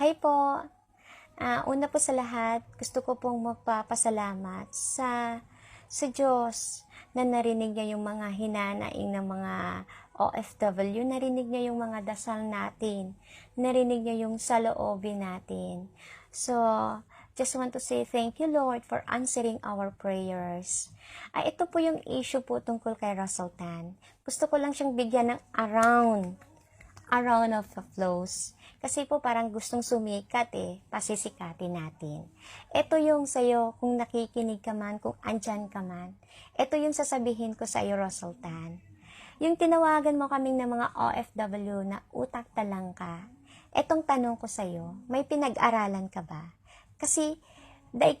Hi po. Ah, una po sa lahat, gusto ko pong magpapasalamat sa sa Diyos na narinig niya yung mga hinanaing ng mga OFW, narinig niya yung mga dasal natin, narinig niya yung saloobin natin. So, just want to say thank you Lord for answering our prayers. Ay, ito po yung issue po tungkol kay Russell Tan. Gusto ko lang siyang bigyan ng around around of the flows. Kasi po parang gustong sumikat eh, pasisikatin natin. Ito yung sa'yo, kung nakikinig ka man, kung andyan ka man. Ito yung sasabihin ko sa iyo, Russell Tan. Yung tinawagan mo kaming ng mga OFW na utak talang ka, etong tanong ko sa'yo, may pinag-aralan ka ba? Kasi, daig,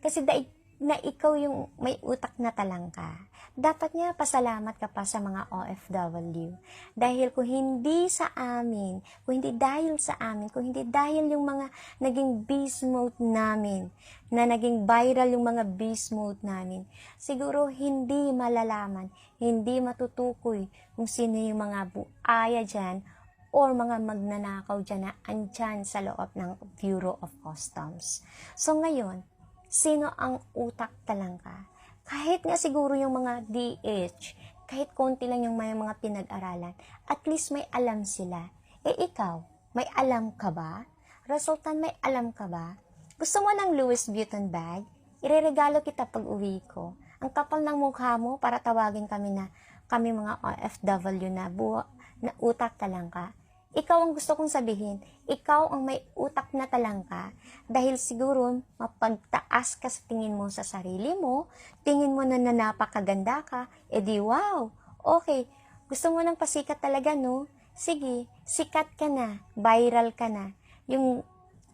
kasi daig, na ikaw yung may utak na talangka, dapat nga pasalamat ka pa sa mga OFW. Dahil kung hindi sa amin, kung hindi dahil sa amin, kung hindi dahil yung mga naging beast mode namin, na naging viral yung mga beast mode namin, siguro hindi malalaman, hindi matutukoy kung sino yung mga buaya dyan or mga magnanakaw dyan na andyan sa loob ng Bureau of Customs. So ngayon, sino ang utak talangka? Kahit nga siguro yung mga DH, kahit konti lang yung may mga pinag-aralan, at least may alam sila. Eh ikaw, may alam ka ba? Resultan, may alam ka ba? Gusto mo ng Louis Vuitton bag? Ireregalo kita pag uwi ko. Ang kapal ng mukha mo para tawagin kami na kami mga OFW na buo, na utak talangka. Ikaw ang gusto kong sabihin, ikaw ang may utak na talangka dahil siguro mapagtaas ka sa tingin mo sa sarili mo, tingin mo na, na napakaganda ka, edi wow, okay, gusto mo nang pasikat talaga no? Sige, sikat ka na, viral ka na. Yung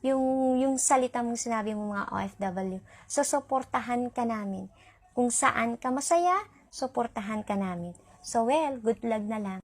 yung yung salita mong sinabi mo mga OFW, so suportahan ka namin. Kung saan ka masaya, suportahan ka namin. So well, good luck na lang.